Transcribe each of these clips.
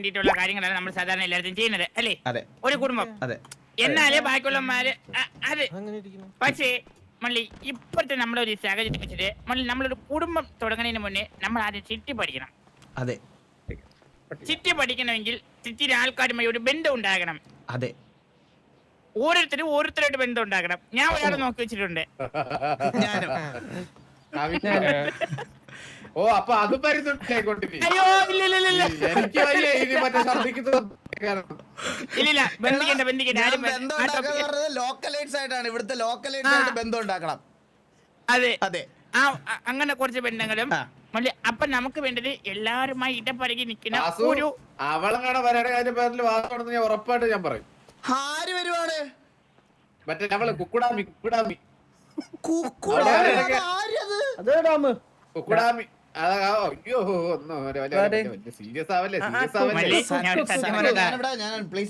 വേണ്ടിയിട്ടുള്ള കാര്യങ്ങളാണ് നമ്മൾ സാധാരണ എല്ലാവരും ചെയ്യുന്നത് അല്ലേ? അതെ. ഒരു കുടുംബം. അതെ. എന്നാൽ ബാക്കിയുള്ളമാര് അതെ അത്. അങ്ങനെ ഇരിക്കുന്നു? പക്ഷേ മള്ളി ഇപ്പോഴത്തെ നമ്മുടെ ഒരു സാഹചര്യം വെച്ചിട്ട് മള്ളി നമ്മളൊരു കുടുംബം തുടങ്ങുന്നതിന് മുന്നേ നമ്മൾ ആദ്യം ചിട്ടി പഠിക്കണം. അതെ. ചിട്ടി പഠിക്കണമെങ്കിൽ ചിറ്റിയിലെ ആൾക്കാരുമായി ഒരു ബന്ധം ഉണ്ടാകണം. അതെ. ഓരോരുത്തരും ഓരോരുത്തരായിട്ട് ബന്ധം ഉണ്ടാക്കണം ഞാൻ ഒരാളെ നോക്കി വെച്ചിട്ടുണ്ട്. ഓ അപ്പൊ അത് പരിചയക്കൊണ്ടിരിക്കും അയ്യോ ഇല്ല ഇല്ല ഇല്ല, ഇല്ല. എനിക്ക് വയ്യ ഇനി മറ്റേ ഛർദിക്കുന്നത് ഇല്ലില്ല ബന്ധിക്കണ്ട ബന്ധിക്കണ്ട ആരും ആ ഉണ്ടാക്കുക topic- ലോക്കലൈറ്റ്സ് ആയിട്ടാണ്. ഇവിടുത്തെ ലോക്കലൈറ്റ്സ് ആയിട്ട് ബന്ധം ഉണ്ടാക്കണം അതെ. അതെ. ആ അങ്ങനെ കുറച്ച് ബന്ധങ്ങളും അപ്പൊ നമുക്ക് വേണ്ടത് എല്ലാവരുമായി ഇടപഴകി നിൽക്കുന്ന വാസു ഒരു അവളങ്ങടെ വരയുടെ കാര്യം പേരിൽ വാസം ഞാൻ ഉറപ്പായിട്ട് ഞാൻ പറയും. ആര് വരുവാണ്? മറ്റേ അവൾ കുക്കുടാമി കുക്കുടാമി. കുക്കുട അവിടെ അത് ആരത്? അതേ കുക്കുടാമി.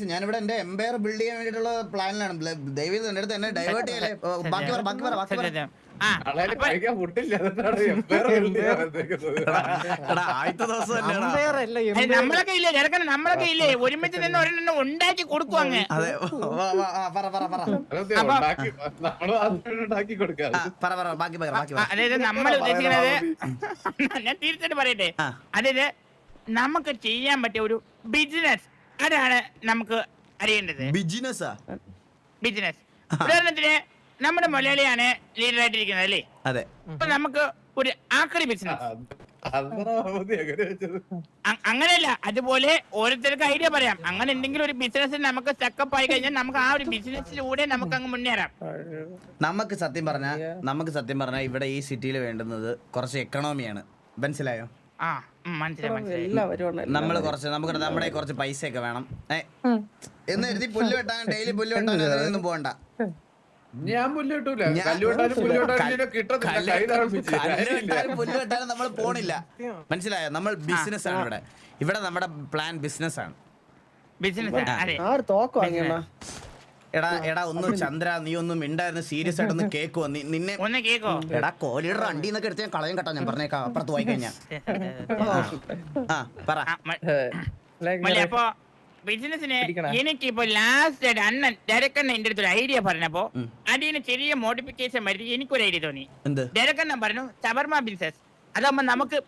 ഞാനിവിടെ എന്റെ എംപയർ ബിൽഡ് ചെയ്യാൻ വേണ്ടിയിട്ടുള്ള പ്ലാനിലാണ് ദയവ് എന്റെ അടുത്ത് എന്നെ ഡൈവേർട്ട് ചെയ്യല്ലേ? ബാക്കി പറ ബാക്കി പറ ബാക്കി പറ. നമ്മളൊക്കെ ഇല്ലേ ചെറുക്കൻ നമ്മളൊക്കെ ഇല്ലേ ഒരുമിച്ച് നിന്ന് ഒരെണ്ണം ഉണ്ടാക്കി കൊടുക്കും അങ്ങ്. അതെ വാ, വാ, ആ, പറ പറ പറ. അതൊക്കെ അപ്പൊ- ഉണ്ടാക്കി നമ്മൾ ഉണ്ടാക്കി കൊടുക്കാം? പറ പറ ബാക്കി പറ ബാക്കി പറ. അതായത് നമ്മൾ ഉദ്ദേശിക്കുന്നത് ഞാൻ തീർച്ചയായിട്ടും പറയട്ടെ. അതായത് നമുക്ക് ചെയ്യാൻ പറ്റിയ ഒരു ബിസിനസ് അതാണ് നമുക്ക് അറിയേണ്ടത്. ബിസിനസ്. ബിസിനസ് ഉദാഹരണത്തിന് നമ്മുടെ മലയാളിയാണ് ലീഡർ ആയിട്ടിരിക്കുന്നത് അല്ലേ? അതെ. അപ്പൊ നമുക്ക് ഒരു ആക്രി ബിസിനസ് അങ്ങനെയല്ല അതുപോലെ ഓരോരുത്തർക്ക് ഐഡിയ പറയാം. അങ്ങനെ എന്തെങ്കിലും ഒരു ബിസിനസ് നമുക്ക് സ്റ്റക്കപ്പ് ആയി കഴിഞ്ഞാൽ നമുക്ക് ആ ഒരു ബിസിനസ്സിലൂടെ നമുക്ക് അങ്ങ് മുന്നേറാം. നമുക്ക് സത്യം പറഞ്ഞ നമുക്ക് സത്യം പറഞ്ഞ ഇവിടെ ഈ സിറ്റിയിൽ വേണ്ടുന്നത് കുറച്ച് എക്കണോമിയാണ് മനസ്സിലായോ? നമ്മൾ കുറച്ച് നമുക്ക് നമ്മുടെ കുറച്ച് ഒക്കെ വേണം. ഏ എന്ന് എഴുതി പുല്ല് വെട്ടാൻ ഡെയിലി പുല്ല് വെട്ടാൻ ഒന്നും പോകണ്ട. ഞാൻ പുല്ല് കിട്ടൂല. ഞാൻ- കല്ല് വെട്ടാനും പുല്ല് വെട്ടാനും കല്ല് ഇതിനെ കിട്ടത്തില്ല. കല്ല് കൈ തറപ്പിച്ച് കല്ല് വെട്ടാനും പുല്ല് വെട്ടാനും നമ്മൾ പോണില്ല. മനസ്സിലായോ? നമ്മൾ ബിസിനസ് ആണ് ഇവിടെ. ഇവിടെ നമ്മുടെ പ്ലാൻ ബിസിനസ് ആണ് എടാ എടാ ഒന്ന് ചന്ദ്ര നീ ഒന്നും മിണ്ടായിരുന്നു. സീരിയസ് ആയിട്ടൊന്ന് കേക്കുവോ? നീ നിന്നെ ഒന്ന് കേക്കോ? എടാ കോലിയുടെ അണ്ടി എന്നൊക്കെ എടുത്ത് ഞാൻ കളയും കേട്ടോ ഞാൻ പറഞ്ഞേക്കാം. അപ്പുറത്ത് പോയി കഴിഞ്ഞാ. ആ പറ. ബിസിനസിന്. എനിക്ക് ഇപ്പൊ ലാസ്റ്റ് അണ്ണൻ ഡയറക്ടണ്ണ എന്റെ അടുത്ത് ഒരു ഐഡിയ പറഞ്ഞപ്പോ. അതിന് ചെറിയ മോഡിഫിക്കേഷൻ വരുത്തി എനിക്കൊരു ഐഡിയ തോന്നി. എന്ത്? ഡയറക്ടണ്ണൻ പറഞ്ഞു ചവർമ ബിസിനസ് അതാവുമ്പോ നമുക്ക്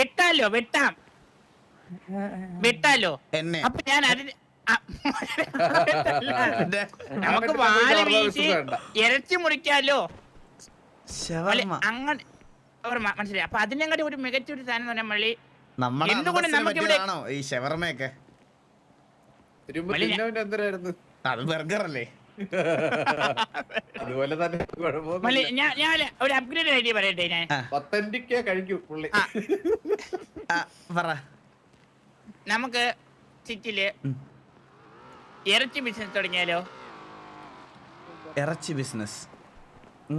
വെട്ടാലോ വെട്ടാം. വെട്ടാലോ. എന്നെ. അപ്പൊ ഞാൻ അതിന് നമുക്ക് വാല വീശി ഇരച്ചി മുറിക്കാലോ. അങ്ങനെ അവർ മനസ്സിലായി? അപ്പൊ അതിനെക്കാട്ടി ഒരു മികച്ച ഒരു സാധനം എന്തുകൊണ്ട് നമുക്ക് ഇവിടെ ഈ ഷവർമ്മയൊക്കെ അത് ബർഗർ അല്ലേ? അതുപോലെ തന്നെ ഞാൻ ഞാൻ ഒരു അപ്ഗ്രേഡ് ഐഡിയ പറയട്ടെ ഞാൻ. പത്തൻഡിക്ക കഴിക്കും പുള്ളി. പറ. നമുക്ക് സിറ്റിയിൽ ഇറച്ചി ബിസിനസ് തുടങ്ങിയാലോ? ഇറച്ചി ബിസിനസ്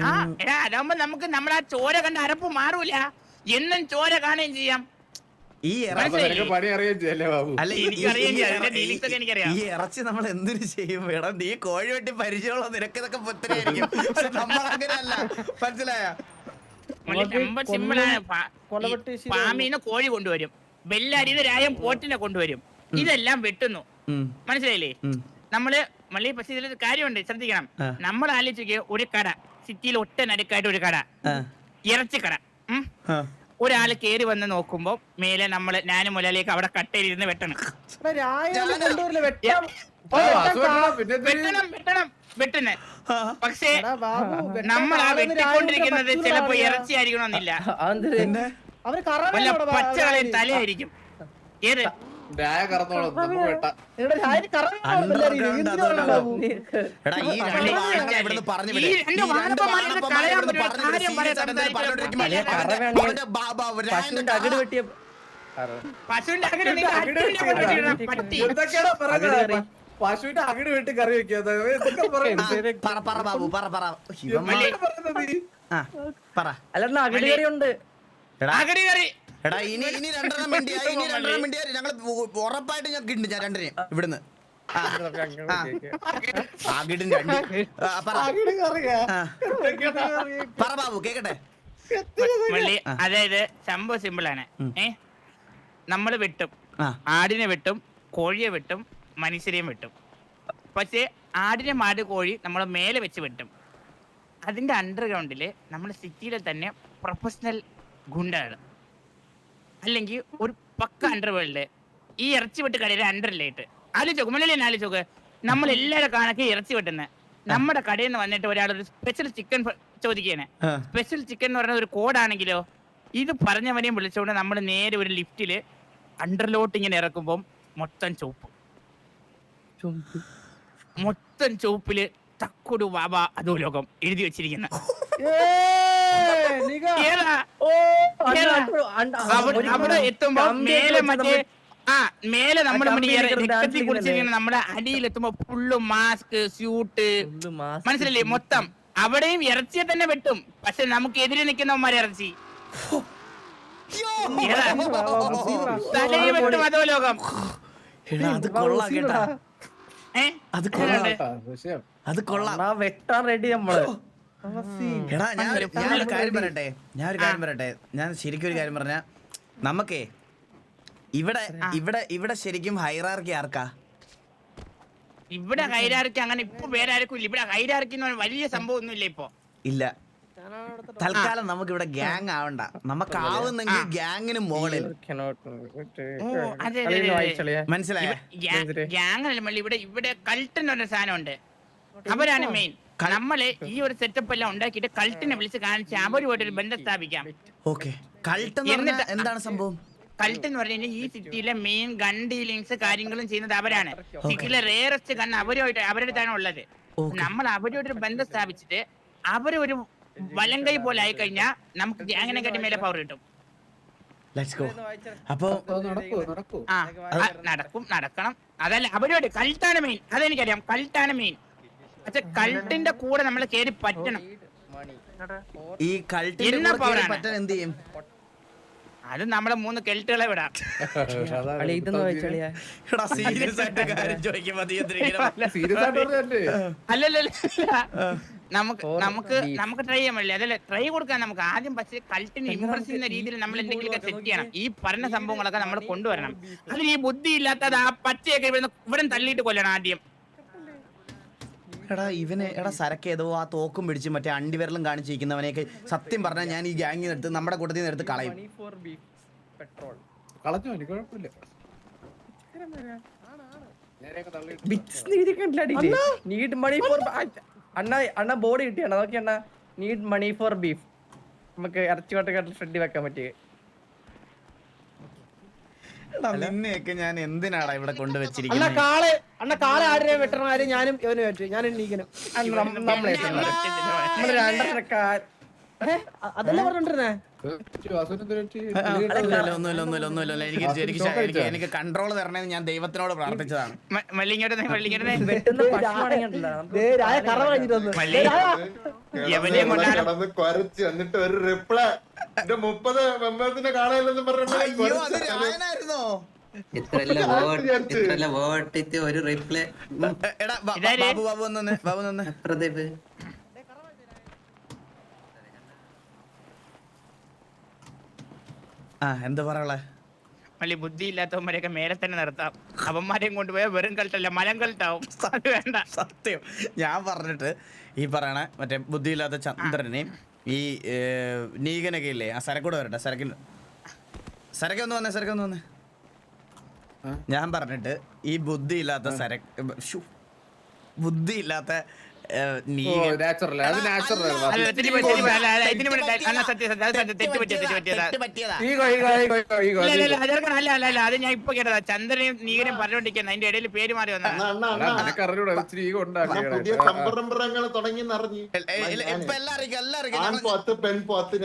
ആ എടാ അതാവുമ്പോ നമുക്ക് നമ്മളാ ആ ചോര കണ്ട അരപ്പ് മാറൂല. എന്നും ചോര കാണുകയും ചെയ്യാം. ഈ ഇറച്ചി ഈ- ഇറച്ചി നമ്മൾ എന്തിനു ചെയ്യും? വേണം നീ കോഴി വെട്ടി പരിചയമുള്ള നിനക്ക് ഇതൊക്കെ പുത്തനായിരിക്കും പക്ഷെ നമ്മൾ അങ്ങനെയല്ല. മനസ്സിലായ. ഫാമിന്ന് കോഴി കൊണ്ടുവരും. ബെല്ലടിന്ന് രായം പോറ്റിനെ കൊണ്ടുവരും. ഇതെല്ലാം വെട്ടുന്നു. മനസ്സിലായില്ലേ? നമ്മൾ മള്ളി പക്ഷെ ഇതിലൊരു കാര്യമുണ്ട് ശ്രദ്ധിക്കണം. നമ്മൾ ആലോചിക്കുക ഒരു കട. സിറ്റിയിൽ ഒറ്റ നടുക്കായിട്ട് ഒരു കട. ഇറച്ചിക്കട. ഒരാൾ കേറി വന്ന് നോക്കുമ്പോ മേലെ നമ്മൾ ഞാനും മുലയിലേക്ക് അവിടെ കട്ടയിലിരുന്ന് വെട്ടണം. വെട്ടണം, വെട്ടണം വെട്ടണം പക്ഷേ നമ്മൾ ആ വെട്ടിക്കൊണ്ടിരിക്കുന്നത് ചിലപ്പോ ഇറച്ചി ആയിരിക്കണമെന്നില്ല. വല്ല പച്ചകളയും തലയായിരിക്കും. ഏത്? അകിട് വെട്ടിയ പശുവിന്റെ അകിട്. പശുവിന്റെ അകിട് വെട്ടി. കറി വെക്കാതെ എന്തൊക്കെ ആ, പറ പറ ബാബു പറ പറ. ഇവന്മാർ മള്ളി. നീ? ആ പറ. അല്ലെന്നാ അകിട് കറി ഉണ്ട്. എടാ. അകടി കറി. എടാ ഇനി ഇനി രണ്ടെണ്ണം മിണ്ടിയാ ഇനി രണ്ടെണ്ണം മിണ്ടിയാ ഞങ്ങൾ ഉറപ്പായിട്ട് ഞാൻ കിട്ടും ഞാൻ രണ്ടിനെ ഇവിടുന്ന്. പറ. ബാബു കേക്കട്ടെ. മള്ളി അതായത് സംഭവം സിമ്പിൾ ആണ്. ഏ? നമ്മൾ വെട്ടും. ആടിനെ വെട്ടും കോഴിയെ വെട്ടും മനുഷ്യരെയും വെട്ടും. പക്ഷേ ആടിനെ മാട് കോഴി നമ്മൾ മേലെ വെച്ച് വെട്ടും. അതിന്റെ അണ്ടർഗ്രൗണ്ടിൽ നമ്മുടെ സിറ്റിയിലെ തന്നെ പ്രൊഫഷണൽ ഗുണ്ടകൾ അല്ലെങ്കിൽ ഒരു പക്ക അണ്ടർ വേൾഡ് ഈ ഇറച്ചി വെട്ട് കടയിലെ അണ്ടറിലായിട്ട് ആലോചിച്ചോക്ക് തന്നെ ആലോചിച്ചോക്ക് നമ്മൾ എല്ലാവരും കാണാൻ ഇറച്ചി വെട്ടുന്നത് നമ്മുടെ കടയിൽ നിന്ന് വന്നിട്ട് ഒരാൾ ഒരു സ്പെഷ്യൽ ചിക്കൻ ചോദിക്കുകയാണ്. സ്പെഷ്യൽ ചിക്കൻ എന്ന് പറയുന്ന ഒരു കോഡാണെങ്കിലോ ഇത് പറഞ്ഞവനെയും വിളിച്ചുകൊണ്ട് നമ്മൾ നേരെ ഒരു ലിഫ്റ്റിൽ അണ്ടർലോട്ട് ഇങ്ങനെ ഇറക്കുമ്പോൾ മൊത്തം ചുവപ്പ്. മൊത്തം ചുവപ്പിൽ തക്കുടു വാബ അതോ ലോകം എഴുതി വെച്ചിരിക്കുന്ന ഏയ്, നിക. ഏതാ ഓ, അണ്ണ, ഏതാ? അണ്ണ, അവിടെ എത്തുമ്പോ മേലെ മറ്റേ ആ മേലെ ഇരിക്കുന്ന രക്തത്തിൽ കുടിച്ചിരിക്കുന്ന നമ്മുടെ അടിയിലെത്തുമ്പോ ഫുള്ള് മാസ്ക് സ്യൂട്ട് മനസ്സിലല്ലേ മൊത്തം അവിടെയും ഇറച്ചിയെ തന്നെ വെട്ടും പക്ഷെ നമുക്ക് എതിരെ നിൽക്കുന്നവന്മാരെ ഇറച്ചി തലയെ വെട്ടും അതോ ലോകം എടാ, അത് കൊള്ളാം കേട്ടാ അത് കൊള്ളാം അത് കൊള്ളാം വെട്ടാൻ റെഡി നമ്മൾ എടാ ഞാൻ ഞാൻ ഒരു കാര്യം. പറയട്ടെ? ഞാൻ ഒരു കാര്യം പറയട്ടെ? ഞാൻ ശരിക്കും ഒരു കാര്യം പറഞ്ഞ നമുക്കേ ഇവിടെ ഇവിടെ ഇവിടെ ശരിക്കും ഹൈറാർക്കി ആർക്കാ? ഇവിടെ ഹൈരാർക്കി അങ്ങനെ ഇപ്പൊ വേറെ ആർക്കും ഇല്ല. ഇവിടെ ഹൈരാർക്കി എന്ന് പറഞ്ഞ വലിയ സംഭവം ഒന്നും ഇല്ല. ഇപ്പൊ ഇല്ല തൽക്കാലം നമുക്ക് ഇവിടെ ഗ്യാങ് ആവണ്ട. നമുക്ക് ആവുന്നെങ്കിൽ ഗ്യാങ്ങിന് മോളിൽ മനസ്സിലായോ? ഗ്യാങ് അല്ല ഇവിടെ ഇവിടെ കൾട്ട് എന്ന് പറഞ്ഞ സാധനമുണ്ട്. അവരാണ് മെയിൻ നമ്മൾ ഈ ഒരു സെറ്റപ്പ് എല്ലാം ഉണ്ടാക്കിയിട്ട് കൾട്ടിനെ വിളിച്ച് കാണിച്ച് അവരുമായിട്ട് ഒരു ബന്ധം സ്ഥാപിക്കാം. ഓക്കെ. കൾട്ട് എന്താണ് സംഭവം? കൾട്ട് എന്ന് പറഞ്ഞു കഴിഞ്ഞാൽ ഈ സിറ്റിയിലെ മെയിൻ ഗൺ ഡീലിങ്സ് കാര്യങ്ങളും ചെയ്യുന്നത് അവരാണ്. സിറ്റിയിലെ റേറസ്റ്റ് ഗൺ അവരുമായിട്ട് അവരുടെ തന്നെ ഉള്ളത്. നമ്മൾ അവരോട് ഒരു ബന്ധം സ്ഥാപിച്ചിട്ട് അവരൊരു വലങ്കൈ പോലെ ആയി കഴിഞ്ഞാൽ നമുക്ക് ഗ്യാങ്ങിനെ കട്ടി മേലെ പവർ കിട്ടും. അപ്പൊ നടക്കും നടക്കണം. അതല്ല അവരോട് കൾട്ടാണ് മെയിൻ അതെനിക്കറിയാം കൾട്ടാണ് മെയിൻ പക്ഷെ കൾട്ടിന്റെ കൂടെ നമ്മൾ കേറി പറ്റണം. ഈ കൾട്ടിന്റെ കൂടെ? പറ്റാൻ എന്ത് ചെയ്യും? അത് നമ്മളെ മൂന്ന് കെൽട്ടുകളെ വിടാം. അല്ലല്ല നമുക്ക് നമുക്ക് നമുക്ക് ട്രൈ ചെയ്യാൻ പറ്റില്ല. അതല്ല ട്രൈ കൊടുക്കാൻ നമുക്ക് ആദ്യം പക്ഷേ കൾട്ടിനെ ഇമ്പ്രസ് ചെയ്യുന്ന രീതിയിൽ നമ്മൾ എന്തെങ്കിലുമൊക്കെ സെറ്റ് ചെയ്യണം. ഈ പറഞ്ഞ സംഭവങ്ങളൊക്കെ നമ്മൾ കൊണ്ടുവരണം. അതിന് ഈ ബുദ്ധി ഇല്ലാത്തത് ആ പച്ചയൊക്കെ ഇവിടെ ഇവിടെ തള്ളിയിട്ട് കൊല്ലണം ആദ്യം. എടാ ഇവന് എടാ സരക്കേതോ ആ തോക്കും പിടിച്ച് മറ്റേ അണ്ടിവിരലും കാണിച്ചിരിക്കുന്നവനെയൊക്കെ സത്യം പറഞ്ഞാൽ ഞാൻ ഈ ഗ്യാങ്ങിൽ എടുത്ത് നമ്മുടെ കൂട്ടത്തിൽ നിന്ന് എടുത്ത് കളയും. കളഞ്ഞു എനിക്ക് കുഴപ്പമില്ല. Money for ba- അണ്ണ അണ്ണ ബോർഡ് കിട്ടിയാണ് അതൊക്കെ അണ്ണ. നീഡ് മണി ഫോർ ബീഫ് നമുക്ക് ഇറച്ചി കൊട്ടക്കാട്ടിൽ ഫ്രണ്ടി വെക്കാൻ പറ്റിയ. എടാ നിന്നെയൊക്കെ ഞാൻ എന്തിനാടാ ഇവിടെ അണ്ണ കൊണ്ടുവച്ചിരിക്കുന്നത് കാളെ അണ്ണ കാളെ വെട്ടണ ഞാനും ഇവനും ഏറ്റു ഞാൻ എണ്ണീക്കനും നമ്മളെ നമ്മൾ രണ്ടരക്കാർ അതല്ലേ പറഞ്ഞോണ്ടിരുന്നേ? ഒന്നുമില്ല ഒന്നുമില്ല ഒന്നുമില്ല. എനിക്ക് എനിക്ക് എനിക്ക് എനിക്ക് കൺട്രോൾ തരണമെന്ന് ഞാൻ ദൈവത്തിനോട് പ്രാർത്ഥിച്ചതാണ്. എന്നിട്ട് ഒരു റിപ്ലൈ മുപ്പത് മെമ്പേഴ്സിനെ കാണാനില്ലെന്ന് ഒരു റിപ്ലൈ? ബാബു ബാബു ഒന്ന് ബാബു ഒന്ന് പ്രദീപ്. ആ എന്താ പറയാ മല്ലി ബുദ്ധി ഇല്ലാത്തവന്മാരെയൊക്കെ മേലെ തന്നെ നിർത്താം. അവന്മാരെയും കൊണ്ടുപോയാൽ വെറും കൾട്ടല്ല മലം കൾട്ടാവും അത് വേണ്ട. സത്യം. ഞാൻ പറഞ്ഞിട്ട് ഈ പറയണ മറ്റേ ബുദ്ധിയില്ലാത്ത ചന്ദ്രനെയും ഈ നീകനൊക്കെ ഇല്ലേ ആ സരക്കൂടെ വരട്ടെ സരക്കിന്. സരക്ക് ഒന്ന് വന്നേ സരക്ക് ഒന്ന് വന്നേ ഞാൻ പറഞ്ഞിട്ട് ഈ ബുദ്ധി ഇല്ലാത്ത സരക്ക് ബുദ്ധി ബുദ്ധിയില്ലാത്ത അത് ഞാൻ ഇപ്പൊ കേട്ടതാ. ചന്ദ്രനെയും നീകനെയും പറഞ്ഞോണ്ടിരിക്കുന്ന അതിന്റെ ഇടയിൽ പേര് മാറി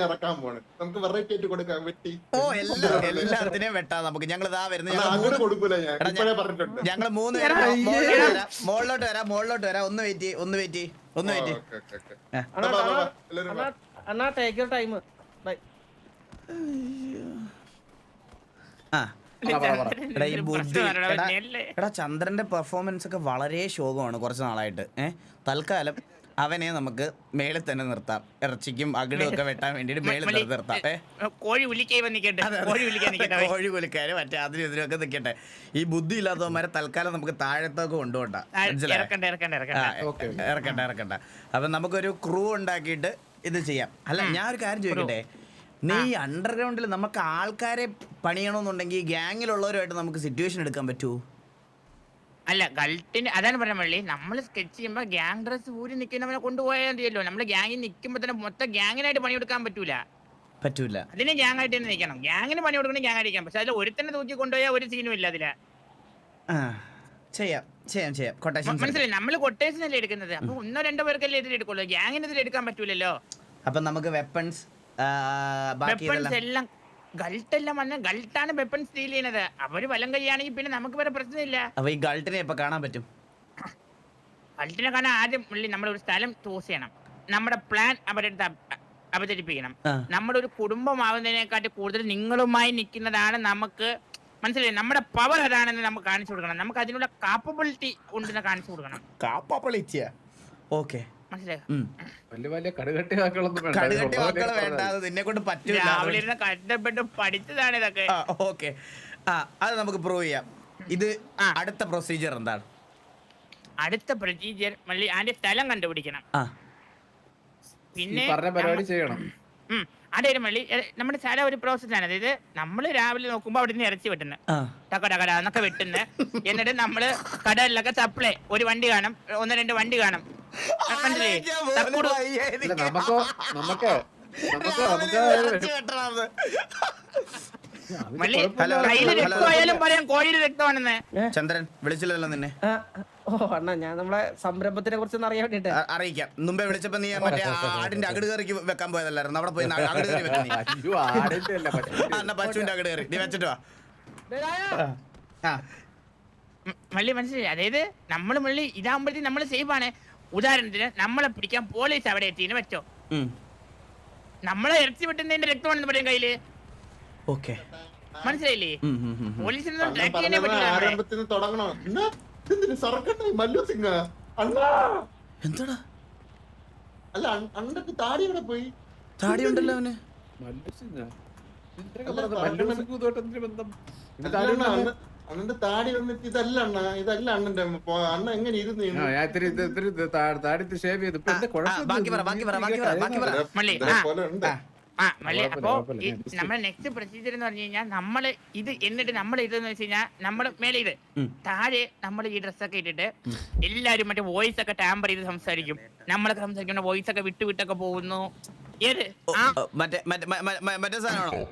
ഇറക്കാൻ പോണ്. നമുക്ക് വെറൈറ്റി ആയിട്ട് കൊടുക്കാൻ വെട്ടി. ഓ എല്ലാ എല്ലാത്തിനെയും വെട്ടാ നമുക്ക്. ഞങ്ങൾ ഇതാ വരുന്നത്. അങ്ങനെ മൂന്ന് കൊടുക്കൂല ഞാൻ. പേര് മുകളിലോട്ട് വരാം മുകളിലോട്ട് വരാം ഒന്ന് വെയിറ്റ് ഒന്ന് വെയിറ്റ് ചെയ്യ് ഒന്ന്. ആ. അണ്ണാ ബാ, ബാ, ബാ. ടേക്ക് യുവർ ടൈം ആ. എടാ ഈ ബുദ്ധി. എടാ ചന്ദ്രന്റെ പെർഫോമൻസ് ഒക്കെ വളരെ ശോകമാണ് കുറച്ച് നാളായിട്ട്. ഏഹ് തൽക്കാലം അവനെ നമുക്ക് മേളിൽ തന്നെ നിർത്താം. ഇറച്ചിക്കും അകിടും ഒക്കെ വെട്ടാൻ വേണ്ടിട്ട് മേളിൽ തന്നെ നിർത്താം. ഏ കോഴി ഉലിക്കാൻ നിൽക്കട്ടെ കോഴി കുലിക്കാനും മറ്റേ അതിനും ഇതിനൊക്കെ നിൽക്കട്ടെ. ഈ ബുദ്ധി ഇല്ലാത്തവന്മാരെ തൽക്കാലം നമുക്ക് താഴത്തൊക്കെ കൊണ്ടുപോണ്ട മനസ്സിലായോ? ഇറക്കണ്ട ഇറക്കണ്ട ഇറക്കണ്ട. ഓക്കേ. ഇറക്കണ്ട ഇറക്കണ്ട. അപ്പൊ നമുക്കൊരു ക്രൂ ഉണ്ടാക്കിയിട്ട് ഇത് ചെയ്യാം. അല്ല ഞാൻ ഒരു കാര്യം ചോദിക്കട്ടെ? നീ അണ്ടർഗ്രൗണ്ടിൽ നമുക്ക് ആൾക്കാരെ പണിയണമെന്നുണ്ടെങ്കിൽ ഗ്യാങ്ങിലുള്ളവരുമായിട്ട് നമുക്ക് സിറ്റുവേഷൻ എടുക്കാൻ പറ്റുമോ അല്ല ഗൾട്ടിന് അതാണ് പറഞ്ഞ മള്ളി. നമ്മൾ സ്കെച്ച് ചെയ്യുമ്പോൾ ഗ്യാങ് ഡ്രസ് ഊരി നിൽക്കുന്നവനെ കൊണ്ടുപോയാൽ മതിയല്ലോ. നമ്മൾ ഗ്യാങ്ങിൽ നിൽക്കുമ്പോ തന്നെ മൊത്തം ഗ്യാങ്ങിനായിട്ട് പണിയെടുക്കാൻ പറ്റൂല. പറ്റൂല. അതിന് ഗ്യാങ് ആയിട്ട് തന്നെ നിൽക്കണം ഗ്യാങ്ങിന് പണി കൊടുക്കണം ഗ്യാങ് അടിക്കാം പക്ഷെ അതിൽ ഒരുത്തന്നെ തൂക്കി കൊണ്ടുപോയാൽ ഒരു സീനും ഇല്ല അതിൽ. ചെയ്യാം ചെയ്യാം ചെയ്യാം. കൊട്ടേഷൻ മനസ്സിലായി? നമ്മൾ കൊട്ടേഷൻ അല്ലേ എടുക്കുന്നത്? അപ്പൊ ഒന്നോ രണ്ടോ പേർക്കല്ലേ ഇതിൽ എടുക്കുള്ളൂ. ഗ്യാങ്ങിന് ഇതിൽ എടുക്കാൻ പറ്റൂലല്ലോ. അപ്പൊ നമുക്ക് വെപ്പൺസ് എല്ലാം ഗൾട്ടെല്ലാം വന്ന ഗൾട്ടാണ് വെപ്പൺസ് സ്റ്റീൽ ചെയ്യുന്നത് അവർ വലം കൈയാണെങ്കിൽ പിന്നെ നമുക്ക് വേറെ പ്രശ്നമില്ല. അപ്പൊ ഈ ഗൾട്ടിനെ ഇപ്പൊ കാണാൻ പറ്റും? ഗൾട്ടിനെ കാണാൻ ആദ്യം നമ്മൾ നമ്മുടെ ഒരു സ്ഥലം ചൂസ് ചെയ്യണം. നമ്മുടെ പ്ലാൻ അവരുടെ അടുത്ത് അവതരിപ്പിക്കണം. നമ്മുടെ ഒരു കുടുംബമാവുന്നതിനെക്കാട്ടി കൂടുതൽ നിങ്ങളുമായി നിൽക്കുന്നതാണ് നമുക്ക് മനസ്സിലായി? നമ്മുടെ പവർ അതാണെന്ന് നമുക്ക് കാണിച്ചു കൊടുക്കണം. നമുക്ക് അതിനുള്ള കാപ്പബിലിറ്റി ഉണ്ടെന്ന് കാണിച്ചു കൊടുക്കണം. കാപ്പബിലിറ്റിയാ ഓക്കെ മനസ്സിലായോ? വലിയ വലിയ കടുകട്ടി വാക്കുകളൊന്നും വേണ്ട. കടുകട്ടി വേണ്ട. അത് നിന്നെ കൊണ്ട് പറ്റൂല. രാവിലെ ഇരുന്ന് കഷ്ടപ്പെട്ട് പഠിച്ചതാണ് ഇതൊക്കെ. ആ ഓക്കെ. ആ അത് നമുക്ക് പ്രൂവ് ചെയ്യാം. ഇത് ആ. അടുത്ത പ്രൊസീജിയർ എന്താണ്? അടുത്ത പ്രൊസീജിയർ മല്ലി അതിന്റെ സ്ഥലം കണ്ടുപിടിക്കണം. ആ. ഈ പിന്നെ പറഞ്ഞ പരിപാടി ചെയ്യണം. ഉം. അതേ മള്ളി എ, നമ്മുടെ സ്ഥലം ഒരു പ്രോസസ്സാണ് അതായത് നമ്മൾ രാവിലെ നോക്കുമ്പോൾ അവിടെ നിന്ന് ഇറച്ചി വെട്ടുന്നത് ആ. ടക ടക ടക എന്നൊക്കെ വെട്ടുന്നത് എന്നിട്ട് നമ്മൾ കടലിലൊക്കെ സപ്ലൈ ഒരു വണ്ടി കാണും. ഒന്ന് രണ്ട് വണ്ടി കാണും. തക്കുടു ഇല്ല എനിക്ക്. നമുക്കോ. ഹലോ, കയ്യിൽ ഹലോ, രക്തമായാലും പറയാം കോഴിയുടെ രക്തമാണെന്ന്. ചന്ദ്രൻ വിളിച്ചില്ലല്ലോ നിന്നെ. ആ, ഓ അണ്ണാ ഞാൻ നമ്മളെ സംരംഭത്തിനെ കുറിച്ച് അറിയാൻ വേണ്ടിട്ട്. അ- അറിയിക്കാം. മുമ്പേ വിളിച്ചപ്പോ നീ മറ്റേ ആ ആടിന്റെ അകിട് കയറിക്ക് വെക്കാൻ പോയതല്ലായിരുന്നു? അവിടെ പോയി ന- അകിട് കയറി വെക്കാൻ നീ. അയ്യോ ആടിന്റെ അല്ല പക്ഷേ ആ, എന്നാ പശുവിന്റെ അകിട് കയറി. നീ വെച്ചിട്ട് വാ. ആ. മള്ളി മനസ്സിലായി അതായത് നമ്മൾ മള്ളി ഇതാകുമ്പോഴത്തേക്ക് നമ്മൾ സേഫ് ആണ്. ഉദാഹരണത്തിന് നമ്മളെ പിടിക്കാൻ പോലീസ് അവിടെ എത്തിന്ന് വെച്ചോ. നമ്മളെ ഇറച്ചി വിട്ടുന്നതിന്റെ രക്തമാണെന്ന് പറയും കയ്യിൽ. ഓക്കെ. മനസ്സിലായില്ലേ? പോലീസ് എന്താടാ? അല്ല താടി അവിടെ പോയി? താടി ഉണ്ടല്ലോ അവന്. മല്ലു സിംഗ്. അണ്ണന്റെ താടി വന്നിട്ട് ഇതല്ല അണ്ണ ഇതല്ല അണ്ണന്റെ അണ്ണ എങ്ങനെ ഇരുന്ന് താടി ഷേവ് ചെയ്ത് അപ്പോ നമ്മുടെ നെക്സ്റ്റ് പ്രൊസീജിയർ എന്ന് പറഞ്ഞു കഴിഞ്ഞാൽ നമ്മൾ ഇത് എന്നിട്ട് നമ്മൾ ഇതെന്ന് വെച്ച് കഴിഞ്ഞാൽ നമ്മുടെ മേലെ ഇത് താഴെ നമ്മൾ ഈ ഡ്രസ്സൊക്കെ ഇട്ടിട്ട് എല്ലാരും മറ്റേ വോയിസ് ഒക്കെ ടാമ്പർ ചെയ്ത് സംസാരിക്കും. നമ്മളൊക്കെ സംസാരിക്കുന്ന വോയിസ് ഒക്കെ വിട്ടു വിട്ടൊക്കെ പോകുന്നു. ഏത്? മറ്റേ മറ്റേ മറ്റേ സാധനമാണോ?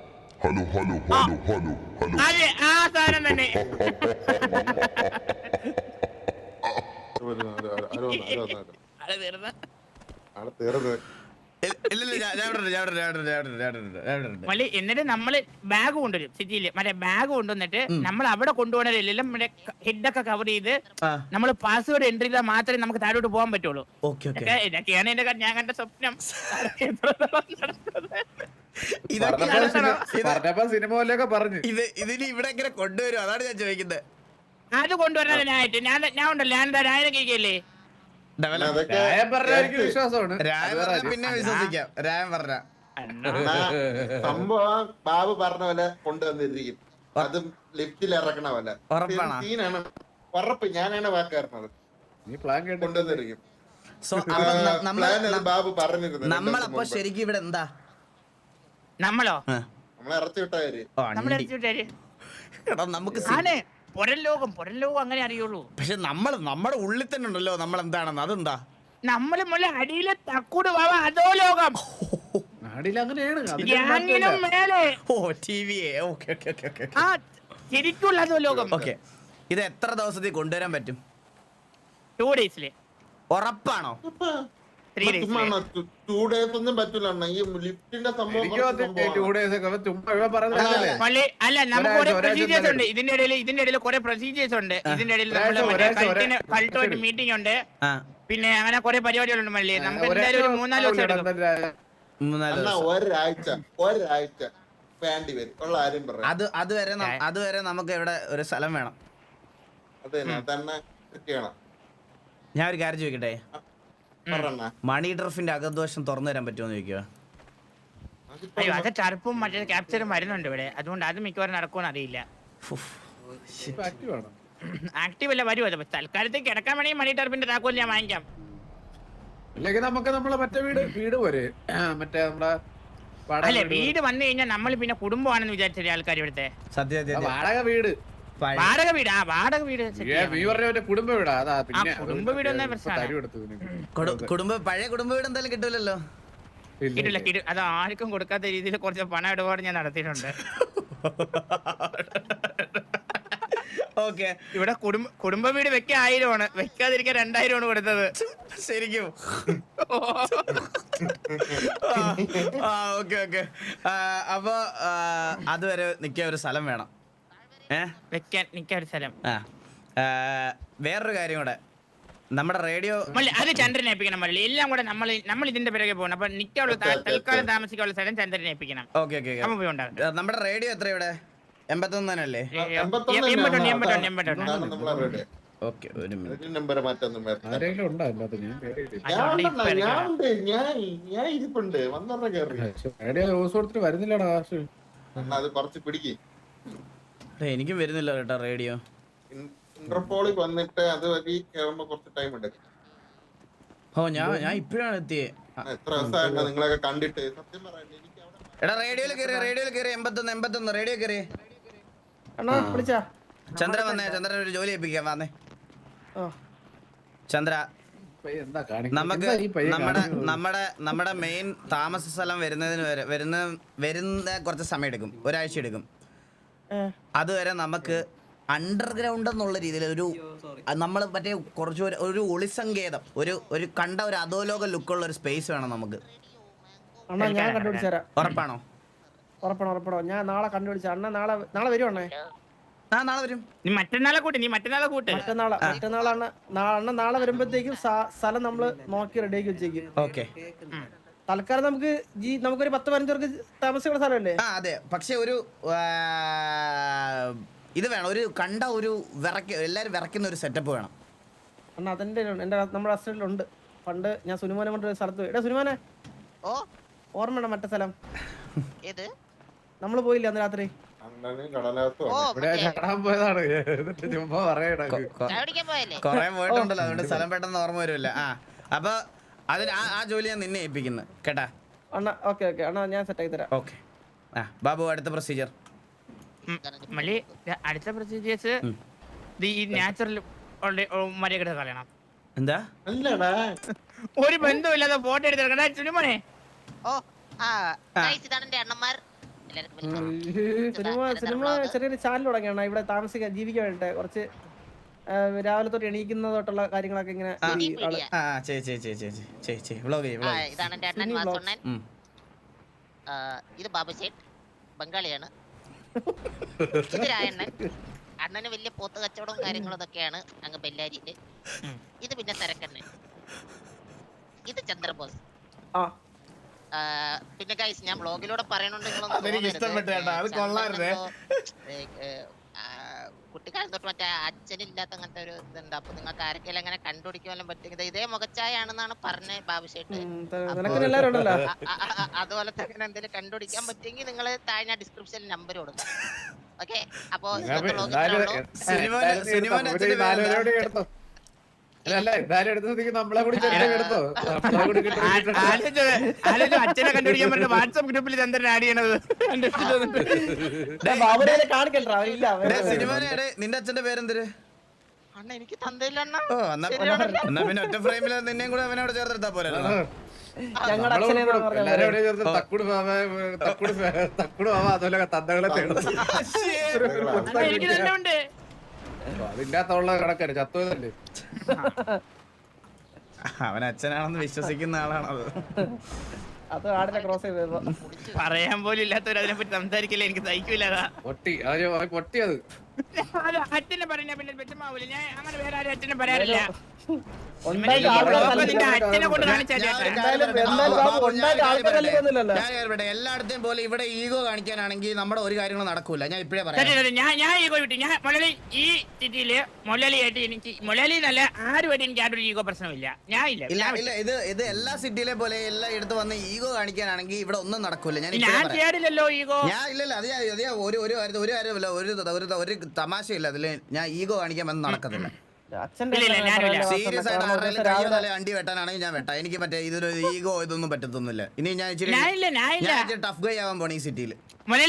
Hello hello hello hello hello അതെ ആ സാധനം തന്നെ. അത് തീർന്ന്. മള്ളി എന്നിട്ട് നമ്മൾ ബാഗ് കൊണ്ടുവരും സിറ്റിയിൽ മറ്റേ ബാഗ് കൊണ്ടുവന്നിട്ട് നമ്മൾ അവിടെ കൊണ്ടുപോകണമില്ലെല്ലാം ഹെഡൊക്കെ കവർ ചെയ്ത് നമ്മൾ പാസ്വേഡ് എൻട്രി ചെയ്താൽ മാത്രമേ നമുക്ക് താഴോട്ട് പോകാൻ പറ്റുള്ളൂ. ഇതൊക്കെയാണ് എന്റെ ഞാൻ കണ്ട സ്വപ്നം. പറഞ്ഞു. ഇത് ഇതിന് ഇവിടെ കൊണ്ടുവരും? അതാണ് ഞാൻ ചോദിക്കുന്നത്. അത് കൊണ്ടുവരാനായിട്ട് ഞാൻ ഞാൻ ഉണ്ടല്ലോ ഞാൻ എന്താ രായനം കഴിക്കല്ലേ പിന്നെ വിശ്വസിക്കാം. രായം പറഞ്ഞ. സംഭവം ബാബു പറഞ്ഞ പോലെ കൊണ്ടുവന്നിരിക്കും. അതും ലിഫ്റ്റിൽ ഇറക്കണ പോലെ? സീനാണ്. ഉറപ്പ് ഞാനാണ് വാക്കാറുന്നത് നീ പ്ലാൻ കേട്ടോ കൊണ്ടുവന്നിരിക്കും. ബാബു പറഞ്ഞിരുന്നു നമ്മളപ്പോ. ശരിക്കും ഇവിടെ എന്താ? നമ്മളോ. നമ്മളെ ഇറച്ചി. വിട്ടാര് എടാ നമുക്ക് ആണ് ലോകം പുരൻ ലോകം അങ്ങനെ അറിയുള്ളൂ. പക്ഷെ നമ്മൾ നമ്മുടെ ഉള്ളിൽ തന്നെ ഉണ്ടല്ലോ നമ്മൾ എന്താണെന്ന് അതെന്താ? നമ്മൾ മുല അടിയിലെ തക്കൂട് വാവ അതോ ലോകം. അങ്ങനെയാണ്. അതിലൊന്നും ഗ്യാങ്ങിനും മാറ്റമില്ല. മേലെ. O T V okay okay okay okay ആ ശരിക്കുള്ള അതോ ലോകം. ഓക്കെ. ഇത് എത്ര ദിവസത്തിൽ കൊണ്ടുവരാൻ പറ്റും? ടൂ ഡേയ്സിൽ ഉറപ്പാണോ? ടൂ ഡേയ്സ് ഒന്നും പറ്റൂല അണ്ണാ. ഈ ലിഫ്റ്റിന്റെ സംഭവം അല്ല നമുക്ക് കുറെ പ്രൊസീജിയേഴ്സ് ഉണ്ട്. ഇതിന്റെ ഇടയിൽ ഇതിന്റെ ഇടയിൽ കുറെ പ്രൊസീജിയേഴ്സ് ഉണ്ട്. ഇതിന്റെ ഇടയിൽ. കൾട്ടുമായിട്ട് മീറ്റിംഗ് ഉണ്ട്. പിന്നെ അങ്ങനെ കുറെ പരിപാടികളുണ്ട് മല്ലി നമുക്ക് എന്തായാലും ഒരു മൂന്നാൽ ദിവസം എടുക്കും. ഒരാഴ്ച ഒരാഴ്ച വേണ്ടി വരും. ഉള്ള ആരും പറയാം അത് അതുവരെ അതുവരെ നമുക്ക് ഇവിടെ ഒരു സ്ഥലം വേണം. അത് തന്നെ തന്നെ ഞാൻ ഒരു കാര്യം ചോദിക്കട്ടെ? മണി ഡ്രഫിന്റെ അകദോഷം തുറന്നു തരാൻ പറ്റുമോ എന്ന് ചോദിക്കുക അയ്യോ അത് ടർപ്പും മറ്റേ ക്യാപ്ചറും വരുന്നുണ്ട് ഇവിടെ. അതുകൊണ്ട് അത് മിക്കവാറും നടക്കുമെന്ന് അറിയില്ല. ആക്റ്റീവ് അല്ല വരും അത് തൽക്കാലത്തേക്ക് കിടക്കാൻ വേണമെങ്കിൽ മണി ടർപ്പിന്റെ താക്കോൽ ഞാൻ വാങ്ങിക്കാം. അല്ലെങ്കിൽ നമുക്ക് നമ്മളെ മറ്റേ വീട് വീട് പോരെ. മറ്റേ നമ്മളെ വാടക അല്ലെ വീട് വീട് വന്നു കഴിഞ്ഞാൽ നമ്മൾ പിന്നെ കുടുംബമാണെന്ന് വിചാരിച്ചില്ലേ ആൾക്കാർ ഇവിടുത്തെ? സത്യം സത്യം വാടക വീട്. വാടക വീട് ആ വാടക വീട് കുടുംബ വീടാ അതാ പിന്നെ കുടുംബ. കുടു- കുടുംബ പഴയ കുടുംബ വീട് എന്തായാലും കിട്ടൂലല്ലോ? കിട്ടില്ല. കിട്ടി അത് ആർക്കും കൊടുക്കാത്ത രീതിയിൽ കുറച്ച് പണം ഇടപാട് ഞാൻ നടത്തിയിട്ടുണ്ട്. ഓക്കെ. ഇവിടെ കുടുംബ കുടുംബ വീട് വെക്കാൻ ആയിരമാണ് വെക്കാതിരിക്കാൻ രണ്ടായിരമാണ് കൊടുത്തത്. ശരിക്കും. Okay okay. അപ്പൊ അതുവരെ നിൽക്കാൻ ഒരു സ്ഥലം വേണം. വെക്കാൻ നിക്കാൻ ഒരു സ്ഥലം. ആ. വേറൊരു കാര്യം കൂടെ. നമ്മുടെ റേഡിയോ മള്ളി അത് ചന്ദ്രനെ ഏൽപ്പിക്കണം മള്ളി. എല്ലാം കൂടെ നമ്മൾ നമ്മൾ ഇതിന്റെ പിറകെ പോകണം. അപ്പൊ നിക്കാനുള്ള ത- തൽക്കാലം താമസിക്കാനുള്ള സ്ഥലം ചന്ദ്രനെ ഏൽപ്പിക്കണം. ഓക്കെ ഓക്കെ നമ്മുടെ റേഡിയോ എത്ര ഇവിടെ? എൺപത്തൊന്ന് തന്നെയല്ലേ ഓക്കെ ഒരു മിനിറ്റ്. വരുന്നില്ലടാ അത് കുറച്ച് പിടിക്ക്. എനിക്കും വരുന്നില്ല കേട്ടോ റേഡിയോ. ഇന്റർപോളിൽ വന്നിട്ട് അത് വഴി കേറുമ്പോ കുറച്ച് ടൈം എടുക്കും ഓ ഞാൻ ഞാൻ ഇപ്പോഴാണ് എത്തിയേ. എത്ര ദിവസമായിട്ട് നിങ്ങളൊക്കെ കണ്ടിട്ട്? സത്യം പറയാൻ എനിക്ക് അവിടെ എടാ റേഡിയോയിൽ കേറി റേഡിയോയിൽ കേറി എൺപത്തൊന്ന് എൺപത്തൊന്ന് റേഡിയോ കയറി അണ്ണാ വിളിച്ചാ. ചന്ദ്ര വന്നേ ചന്ദ്രൻ ഒരു ജോലി ഏൽപ്പിക്കാൻ വന്നേ. ആ. ചന്ദ്ര പയ്യൻ എന്താ കാണിക്കുന്നത്? നമുക്ക് നമ്മുടെ നമ്മുടെ നമ്മുടെ മെയിൻ താമസ സ്ഥലം വരുന്നതിന് വരെ വരുന്ന വരുന്ന കുറച്ച് സമയം എടുക്കും ഒരാഴ്ച എടുക്കും. അതുവരെ നമുക്ക് അണ്ടർഗ്രൗണ്ട് എന്നുള്ള രീതിയിൽ ഒരു നമ്മൾ മറ്റേ കുറച്ച് ഒരു- ഒളിസങ്കേതം ഒരു ഒരു കണ്ട ഒരു അധോലോക ലുക്കുള്ള ഒരു സ്പേസ് വേണം നമുക്ക്. അണ്ണാ ഞാൻ കണ്ടുപിടിച്ചു ഉറപ്പാണോ? ഉറപ്പാണോ ഉറപ്പണോ? ഞാൻ നാളെ കണ്ടുപിടിച്ച അണ്ണ നാളെ നാളെ വരുവാണേ ആ നാളെ വരും. നീ മറ്റന്നാളെ കൂട്ടി നീ മറ്റന്നാളെ കൂട്ടി. മറ്റന്നാളെ മറ്റന്നാളാണ് നാളെ അണ്ണ നാളെ വരുമ്പോഴത്തേക്കും സ്ഥലം നമ്മൾ നോക്കി റെഡിയാക്കി വെച്ചേക്കും. ഓക്കെ തൽക്കാലം നമുക്ക് ജി നമുക്കൊരു പത്ത് പതിനഞ്ച് പേർക്ക് താമസിക്കുന്ന സ്ഥലമല്ലേ? ആ അതെ. പക്ഷെ ഒരു ഇത് വേണം. ഒരു കണ്ട ഒരു വിറയ്ക്ക എല്ലാവരും വിറയ്ക്കുന്ന ഒരു സെറ്റപ്പ് വേണം. അണ്ണാ അതെന്റെ എന്റെ നമ്മുടെ അസിസ്റ്റന്റിലുണ്ട് പണ്ട് ഞാൻ സുനിമോനെ കൊണ്ട് ഒരു സ്ഥലത്ത് പോയി. എടാ സുനിമോനെ. ഓ? ഓർമ്മയുണ്ടോ മറ്റേ സ്ഥലം? ഏത്? നമ്മൾ പോയില്ല അന്ന് രാത്രി? കൊറേ പോയിട്ടുണ്ടല്ലോ. അതുകൊണ്ട് സ്ഥലം പെട്ടെന്ന് ഓർമ്മ വരുമല്ല ആ. അപ്പൊ അതിന് ആ ആ ജോലി ഞാൻ നിന്നെ ഏൽപ്പിക്കുന്നു. കേട്ടാ? അണ്ണാ ഓക്കെ ഓക്കെ. അണ്ണാ ഞാൻ സെറ്റ് ആക്കി തരാം. ഓക്കെ. ആ ബാബു അടുത്ത പ്രൊസീജിയർ മല്ലി അടുത്ത പ്രൊസീജിയേഴ്സ് ഈ നാച്ചുറൽ മര്യാദ കളയണം? എന്താ? അല്ലടാ. ഒരു ബന്ധമില്ലാതെ ഫോട്ടോ എടുത്തിറക്കണ ചുരുമണേ ഓ ആ നൈസ് ഇതാണ് എന്റെ അണ്ണന്മാർ. സിനിമ സിനിമ ചെറിയൊരു ചാനൽ തുടങ്ങിയാണ്. ഇവിടെ താമസിക്കാൻ ജീവിക്കാൻ വേണ്ടിട്ട് കുറച്ച് രാവിലെ തൊട്ട് എണീക്കുന്ന തൊട്ടുള്ള കാര്യങ്ങളൊക്കെ ഇങ്ങനെ ഇതാണ് എന്റെ അണ്ണൻ. വാസുണ്ണൻ. ഇത് ബാബുശേട്ട് ബംഗാളിയാണ്. ഇത് രായണ്ണൻ അണ്ണന് വലിയ പോത്ത് കച്ചവടവും കാര്യങ്ങളും ഇതൊക്കെയാണ് അങ്ങ് ബെല്ലാരിയിൽ. ഇത് പിന്നെ സരക്കണ്ണൻ ഇത് ചന്ദ്രബോസ്. പിന്നെ ഗൈസ് ഞാൻ ബ്ലോഗിലൂടെ പറയണോണ്ട് നിങ്ങളൊന്നും തോന്നരുത്. ഏ, ഏ, കുട്ടിക്കാലം തൊട്ട് മറ്റേ അച്ഛനില്ലാത്ത അങ്ങനത്തെ ഒരു ഇതുണ്ട്. അപ്പൊ നിങ്ങൾക്ക് ആർക്കെങ്കിലും അങ്ങനെ കണ്ടുപിടിക്കാനും പറ്റും ഇതേ മുഖച്ചായാണെന്നാണ് പറഞ്ഞത് ബാബുശേട്ട് അതുപോലെ തന്നെ എന്തെങ്കിലും കണ്ടുപിടിക്കാൻ പറ്റുമെങ്കിൽ നിങ്ങൾ താഴെ ഡിസ്ക്രിപ്ഷനിൽ നമ്പർ കൊടുക്കും ഓക്കെ? അപ്പൊ അച്ഛനെ കണ്ടുപിടിക്കാൻ പറഞ്ഞ വാട്സാപ്പ് ഗ്രൂപ്പിൽ ചന്ദ്രൻ ആഡ് ചെയ്യണത്. സിനിമയുടെ നിന്റെ അച്ഛന്റെ പേരെന്തര്? അണ്ണ എനിക്ക് എന്നാ പിന്നെ ഒറ്റ ഫ്രെയിമിൽ നിന്നെയും കൂടെ അവനോട് ചേർത്തെടുത്താ പോലെ ഞങ്ങളുടെ അച്ഛനെ എന്ന് പറഞ്ഞ എല്ലാരും ചേർത്ത് തക്കുട് മാമ തക്കുട് തക്കുട് മാമ അതുപോലെ തന്തകളെ തേടും അണ്ണാ, എനിക്ക് തന്നെ ഉണ്ട് അതിന്റെ അകത്തുള്ള കണക്കാണ് ചത്തുവതല്ലേ അവൻ അച്ഛനാണെന്ന് വിശ്വസിക്കുന്ന ആളാണത്. അത് ആടിനെ ക്രോസ് ചെയ്തപ്പോ പറയാൻ പോലും ഇല്ലാത്തവർ അതിനെ പറ്റി സംസാരിക്കില്ല എനിക്ക് സഹിക്കില്ല പൊട്ടി പൊട്ടി അത്. അച്ഛനെ പറയുന്ന പിന്നെ വിഷമാവൂല. ഞാൻ അങ്ങനെ വേറെ ആരും അച്ഛനെ പറയാറില്ല. എല്ലായിടത്തെയും പോലെ ഇവിടെ ഈഗോ കാണിക്കാനാണെങ്കിൽ നമ്മുടെ ഒരു കാര്യങ്ങളും നടക്കൂല. ഞാൻ ഇപ്പഴേ പറയാം. ഞാൻ ഞാൻ ഈഗോ വിട്ടു ഞാൻ മുരളി ഈ സിറ്റിയിൽ മുരളിയായിട്ട് എനിക്ക് നല്ല എന്നല്ല ആരുമായിട്ട് എനിക്ക് ആരുടെ ഈഗോ പ്രശ്നമില്ല ഞാൻ ഇല്ല. ഇല്ല ഇത് ഇത് എല്ലാ സിറ്റിയിലെ പോലെ എല്ലാ ഇടത്ത് വന്ന് ഈഗോ കാണിക്കാനാണെങ്കിൽ ഇവിടെ ഒന്നും നടക്കൂല. ഞാൻ ഞാൻ. ചെയ്യാറില്ലല്ലോ ഈഗോ. ഞാൻ ഇല്ലല്ല അത് ഒരു ഒരു കാര്യത്തിൽ ഒരു കാര്യമില്ല ഒരു ഒരു ഒരു തമാശയില്ല. അതിൽ ഞാൻ ഈഗോ കാണിക്കാൻ വന്ന് നടക്കത്തില്ല. സീരിയസ് ആയിട്ട് കാരണം ആരുടെയും ദിവസം കയ്യോ തലയോ അണ്ടി വെട്ടാനാണെങ്കിൽ ഞാൻ വെട്ടാം. എനിക്ക് മറ്റേ ഇതൊരു ഈഗോ ഇതൊന്നും പറ്റത്തൊന്നുമില്ല. ഇനി ഞാൻ ഇച്ചിരി ഞാൻ ഇച്ചിരി ടഫ് ഗൈ ആവാൻ പോണ ഈ സിറ്റിയിൽ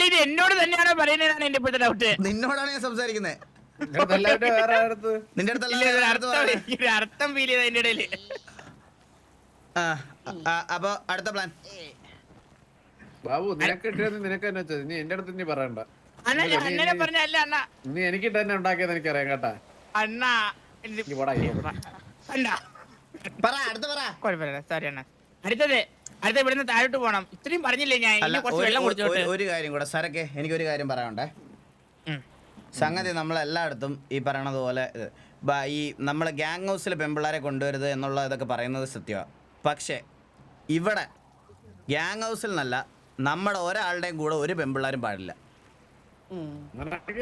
ഇത് എന്നോട് തന്നെയാണോ പറയുന്നതാണ് എന്റെ ഇപ്പോഴത്തെ ഡൗട്ട് നിന്നോടാണ് ഞാൻ സംസാരിക്കുന്നത് നിന്റെ അടുത്ത് അർത്ഥം ഫീൽ ചെയ്ത എന്റെ ഇടയിൽ. ആ, ആ, അപ്പൊ അടുത്ത പ്ലാൻ ബാബു നിനക്ക് കിട്ടിയത് നിനക്ക് തന്നെ വെച്ചത്. നീ എന്റെ അടുത്ത് നീ പറയണ്ട. അണ്ണാ ഞാൻ അണ്ണനെ പറഞ്ഞല്ല അണ്ണാ. നീ എനിക്ക് തന്നെ ഉണ്ടാക്കിയത് എനിക്കറിയാം കേട്ടാ. അണ്ണ പറ. അടുത്ത പറ. കുഴപ്പമില്ല സോറി അണ്ണ. അടുത്തത് അടുത്ത ഇവിടുന്ന് താഴോട്ട് പോണം. ഇത്രയും പറഞ്ഞില്ലേ ഞാൻ? ഇനി കുറച്ച് ഒരു- വെള്ളം കുടിച്ചോട്ടെ. ഒരു- കാര്യം കൂടെ. എനിക്ക് ഒരു കാര്യം പറയാനുണ്ടേ. സംഗതി നമ്മളെല്ലായിടത്തും ഈ പറയണത് പോലെ ഈ നമ്മൾ ഗ്യാങ് ഹൗസിൽ പെമ്പിള്ളാരെ കൊണ്ടുവരുത് എന്നുള്ള ഇതൊക്കെ പറയുന്നത് സത്യമാണ് പക്ഷേ ഇവിടെ ഗ്യാങ് ഹൗസിൽ നിന്നല്ല നമ്മുടെ ഒരാളുടെയും കൂടെ ഒരു പെമ്പിള്ളാരും പാടില്ല.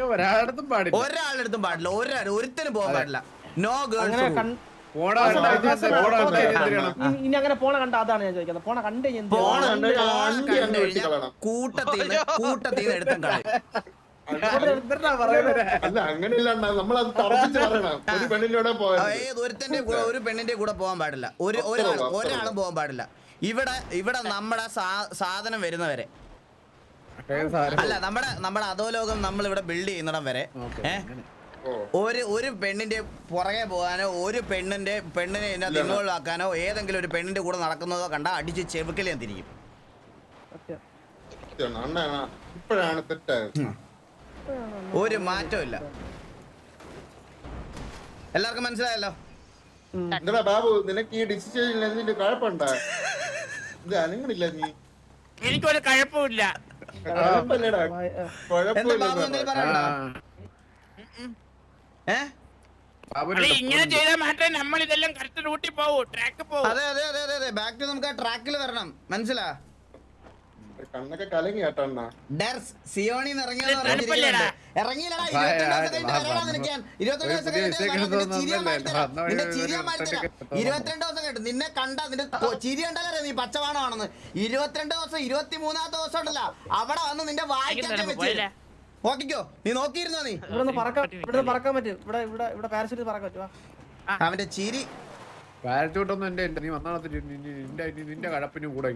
ഒരാളുടെ അടുത്തും പാടില്ല. ഒരാളെടുത്തും പാടില്ല. ഒരാൾ ഒരുത്തനും പോകാൻ പാടില്ല. നോ അങ്ങനെ കൺ-? ഇനി- ഇനി അങ്ങനെ പോണ കണ്ട അതാണ് ഞാൻ ചോദിക്കുന്നത്. പോണ കണ്ട് എന്ത് പോണ ചെയ്യണം? കണ്ട്. കൂട്ടത്തിൽ കൂട്ടത്തിൽ നിന്ന് എടുത്തും കളയും. എന്തിനാ പറയുന്നത്. അല്ല അങ്ങനെയല്ല നമ്മളത് തറപ്പിച്ച് പറയണം. ഒരു പോയത് ഏത് ഒരുത്തന്റെ കൂടെ ഒരു പെണ്ണിന്റെ കൂടെ പോകാൻ പാടില്ല. ഒരു ഒരാൾ ഒരാളും പോകാൻ പാടില്ല. ഇവിടെ ഇവിടെ നമ്മുടെ സാ- സാധനം വരുന്നവരെ. അല്ല നമ്മുടെ നമ്മുടെ അധോലോകം നമ്മൾ ഇവിടെ ബിൽഡ് ചെയ്യുന്നിടം വരെ. ഓക്കേ, ഏ? അങ്ങനെ. ഓ ഒരു ഒരു പെണ്ണിന്റെ പുറകെ പോകാനോ ഒരു പെണ്ണിന്റെ പെണ്ണിനെ ഇതിനകത്ത് ഇൻവോൾവ് ആക്കാനോ ഏതെങ്കിലും ഒരു പെണ്ണിന്റെ കൂടെ നടക്കുന്നതോ കണ്ട അടിച്ച് ചെവുക്കൽ ഞാൻ തിരിക്കും. ഇപ്പോഴാണ് തെറ്റായത്. ഒരു മാറ്റവും ഇല്ല. എല്ലാവർക്കും മനസ്സിലായല്ലോ? എന്താ ബാബു നിനക്ക് ഈ ഡിസിഷൻ എന്തിന്റെ കുഴപ്പമുണ്ട ഇത് അനങ്ങണില്ല നീ. എനിക്കൊരു കഴപ്പമില്ല. ബാബു കുഴപ്പമില്ല എന്തെങ്കിലും ആ, പറയണ്ടോ ഏ ബാബുവിനുണ്ട്. അല്ല ഇങ്ങനെ ചെയ്താൽ മാത്രമേ നമ്മൾ ഇതെല്ലാം കറക്റ്റ് റൂട്ടിൽ പോകൂ ട്രാക്ക് പോകും അതെ അതെ അതെ അതെ അതെ ബാക്ക് ടു നമുക്ക് ആ ട്രാക്കിൽ വരണം മനസ്സിലാ കണ്ണൊക്കെ കലങ്ങി ഡെർസ്. തണുപ്പല്ലേടാ? ഇറങ്ങിയില്ലടാ, ദിവസം കഴിഞ്ഞിട്ട് ആ, വരാടാ ആ, നിനക്ക് ഞാൻ. 22 ഒരു ദിവസം പുതിയ കഴിഞ്ഞിട്ട് വിഷയം വരാം, നിന്റെ തോന്നുന്നു ചിരി ഞാൻ ഒന്നുമില്ല. മാറ്റിത്തരാം. അന്ന് നിന്റെ ഒരു ചിരി ഞാൻ ഒരു മാറ്റിത്തരാം. ഒറ്റയ്ക്ക് 22 ദിവസം കഴിഞ്ഞിട്ട് നിന്നെ കണ്ട നിന്റെ ചിരി ഉണ്ടല്ലോ നീ പച്ചവാണമാണെന്ന് ഇരുപത്തിരണ്ട് ദിവസം ഇരുപത്തി മൂന്നാമത്തെ ദിവസം ഉണ്ടല്ലോ അവിടെ വന്ന് നിന്റെ വായിക്കാൻ വെച്ചില്ല? നോക്കിക്കോ. നീ നോക്കിയിരുന്നോ നീ? ഇവിടുന്ന് പറക്കാൻ ഇവിടുന്ന് പറക്കാൻ പറ്റും ഇവിടെ ഇവിടെ ഇവിടെ പാരസൂട്ട് പറക്കാൻ പറ്റുമോ അവന്റെ ചിരി. പാരച്ചൂട്ടൊന്നും എന്റെ ഇല്ല. നീ വന്നാ നിന്റെ നിന്റെ കഴപ്പിന് കൂടെ